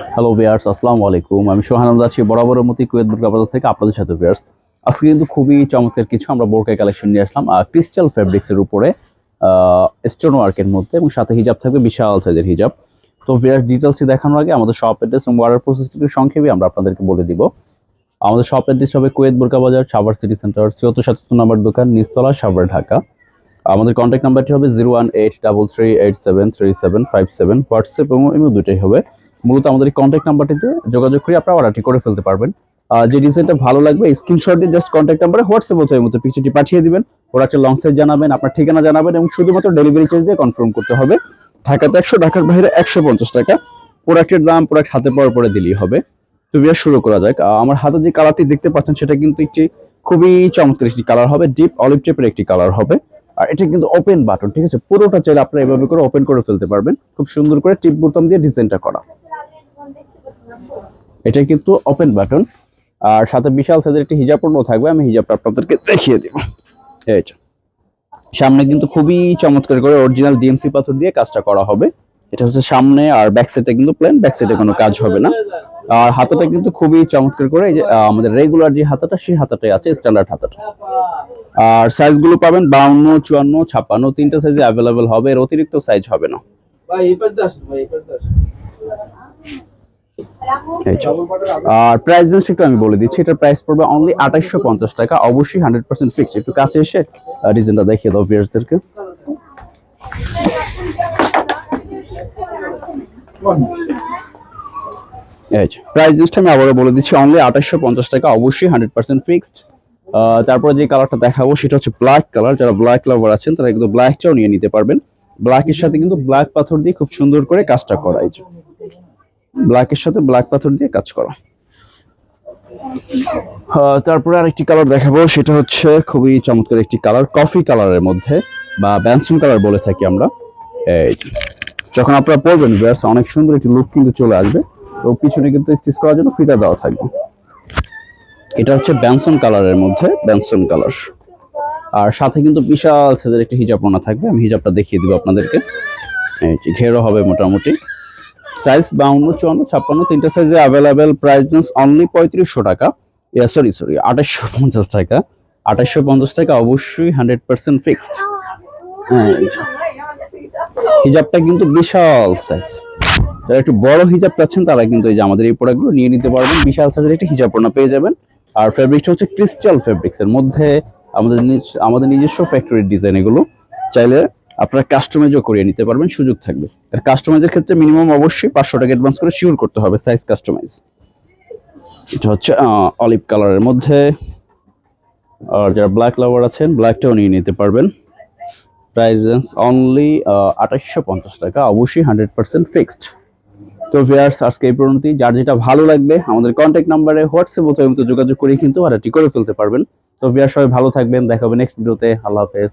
Hello viewers আসসালামু আলাইকুম। আমি সোহান আছি বরাবরের মতো কুয়েত বুরকা বাজার থেকে আপনাদের সাথে ভিয়ার্স আজকে কিন্তু খুবই চমৎকার কিছু আমরা বোরকাই কালেকশন নিয়ে আসলাম ক্রিস্টাল ফেব্রিক্সের উপরে স্টোন ওয়ার্কের মধ্যে, এবং সাথে হিজাব থাকবে বিশাল সাইজের হিজাব। তো ভিয়ার্স ডিটেলসই দেখানোর আগে আমাদের শপ অ্যাড্রেস এবং অর্ডার প্রসেসটি একটু সংক্ষেপে আমরা আপনাদেরকে বলে দিব। আমাদের শপ অ্যাড্রেস হবে Kuwait Burka Bazar, Savar city centre ছিয়ত্তর সাতাত্তর নম্বর দোকান নিস্তলা সাভার, ঢাকা। আমাদের কন্ট্যাক্ট নাম্বারটি হবে zero one eight double three eight seven three seven five seven WhatsApp এবং ইমেল দুটোই হবে। মূলত আমাদের এই কন্ট্যাক্ট নাম্বারটিতে যোগাযোগ করে আপনারা অর্ডারটি করে ফেলতে পারবেন। যে ডিজাইনটা ভালো লাগবে স্ক্রিনশট দিয়ে জাস্ট কন্ট্যাক্ট নাম্বারে হোয়াটসঅ্যাপ অথবা মতো পিকচারটি পাঠিয়ে দিবেন। প্রোডাক্টের লং সাইজ জানাবেন, আপনার ঠিকানা জানাবেন এবং শুধুমাত্র ডেলিভারি চার্জ দিয়ে কনফার্ম করতে হবে। ঢাকাতে একশো, ঢাকার বাইরে একশো পঞ্চাশ টাকা। প্রোডাক্টের দাম প্রোডাক্ট হাতে পাওয়ার পরে দিলেই হবে। তো বিয়ার শুরু করা যাক। আমার হাতে যে কালারটি দেখতে পাচ্ছেন, সেটা কিন্তু একটি খুবই চমৎকার একটি কালার হবে। ডিপ অলিভ টেপের একটি কালার হবে। আর এটা কিন্তু ওপেন বাটন ঠিক আছে? পুরোটা চাইলে আপনারা এভাবে করে ওপেন করে ফেলতে পারবেন। খুব সুন্দর করে টিপ বোতাম দিয়ে ডিজাইনটা করা। এটা কিন্তু ওপেন বাটন আর সাথে বিশাল সাইজের একটি হিজাব পণ্য থাকবে, আমি হিজাবটা আপনাদেরকে দেখিয়ে দিব। এই সামনে কিন্তু খুবই চমৎকার করে অরিজিনাল ডিএমসি পাথর দিয়ে কাজটা করা হবে। এটা হচ্ছে সামনে আর ব্যাক সাইডে কিন্তু প্লেন ব্যাক সাইডে কোনো কাজ হবে না। আর হাতাটা কিন্তু খুবই চমৎকার করে আমাদের রেগুলার যে হাতাটা, সেই হাতাটাই আছে স্ট্যান্ডার্ড হাতাটা। আর সাইজগুলো পাবেন বাউন্ন, চুয়ান্ন, ছাপ্পান্ন, তিনটা সাইজে অ্যাভেলেবেল হবে, এর অতিরিক্ত সাইজ হবে না। ভাই, এই পাশে ভাই, এই পাশে। আর প্রাইস জিনিসটা একটু আমি বলে দিচ্ছি, এটার প্রাইস পড়বে অনলি পঞ্চাশ টাকা, অবশ্যই হান্ড্রেড পার্সেন্ট ফিক্স একটু কাছে এসে ডিজাইনটা দেখিয়ে দাও ভিয়ার্সদেরকে প্রাইস জিনিসটা আমি আবারও বলে দিচ্ছি অনলি আঠাইশশো পঞ্চাশ টাকা, অবশ্যই হান্ড্রেড পার্সেন্ট ফিক্সড তারপরে যে কালারটা দেখাবো, সেটা হচ্ছে ব্ল্যাক কালার যারা ব্ল্যাক লাভার আছেন, তারা কিন্তু ব্ল্যাকটাও নিয়ে নিতে পারবেন। ব্ল্যাকের সাথে কিন্তু ব্ল্যাক পাথর দিয়ে খুব সুন্দর করে কাজটা করা যে। ব্ল্যাকের সাথে ব্ল্যাক পাথর দিয়ে কাজ করা। তারপরে আরেকটি কালার দেখাবো, সেটা হচ্ছে খুবই চমৎকার একটি কালার কফি কালারের মধ্যে, বা ব্যানসন কালার বলে থাকি আমরা। যখন আপনারা পরবেন, ব্যাস, অনেক সুন্দর একটি লুক কিন্তু চলে আসবে। তো পিছনে কিন্তু স্টিচ করার জন্য ফিতা দেওয়া থাকবে। এটা হচ্ছে ব্যানসন কালারের মধ্যে ব্যানসন কালার আর সাথে কিন্তু বিশাল সাইজের একটি হিজাব পোনা থাকবে, আমি হিজাবটা দেখিয়ে দিব আপনাদেরকে। এই যে ঘেরো হবে মোটামুটি। সাইজ বাউন্ন, চুয়ান্ন, ছাপ্পান্ন, তিনটা সাইজে অ্যাভেলেবেল প্রাইস অনলি পঁয়ত্রিশশো টাকা। ইয়া সরি সরি আঠাশশো পঞ্চাশ টাকা। আঠাশশো পঞ্চাশ টাকা অবশ্যই হান্ড্রেড পার্সেন্ট ফিক্সড হ্যাঁ হিজাবটা কিন্তু বিশাল সাইজ যারা একটু বড় হিজাব চাচ্ছেন, তারা কিন্তু এই যে আমাদের এই প্রোডাক্টগুলো নিয়ে নিতে পারবেন। বিশাল সাইজের একটি হিজাব পণ্য পেয়ে যাবেন। আর ফেব্রিকটা হচ্ছে ক্রিস্টাল ফেব্রিক্স এর মধ্যে আমাদের আমাদের নিজস্ব ফ্যাক্টরির ডিজাইন এগুলো। চাইলে আপনারা কাস্টমাইজও করিয়ে নিতে পারবেন, সুযোগ থাকবে। আর কাস্টমাইজের ক্ষেত্রে মিনিমাম অবশ্যই পাঁচশো টাকা অ্যাডভান্স করে শিওর করতে হবে সাইজ কাস্টমাইজ এটা হচ্ছে অলিভ কালারের মধ্যে। আর যারা ব্ল্যাক লাভার আছেন ব্ল্যাকটাও নিয়ে নিতে পারবেন। প্রাইস রেঞ্জ অনলি আঠাশশো পঞ্চাশ টাকা, অবশ্যই হান্ড্রেড পার্সেন্ট ফিক্সড তো ভিয়ার্স আজকে এই পর্যন্তই। যার যেটা ভালো লাগবে, আমাদের কন্ট্যাক্ট নাম্বারে হোয়াটসঅ্যাপ অথবা যোগাযোগ করে কিন্তু অর্ডারটি করে ফেলতে পারবেন। তো ভিয়ার সবাই ভালো থাকবেন, দেখা হবে নেক্সট ভিডিওতে আল্লাহ হাফেজ।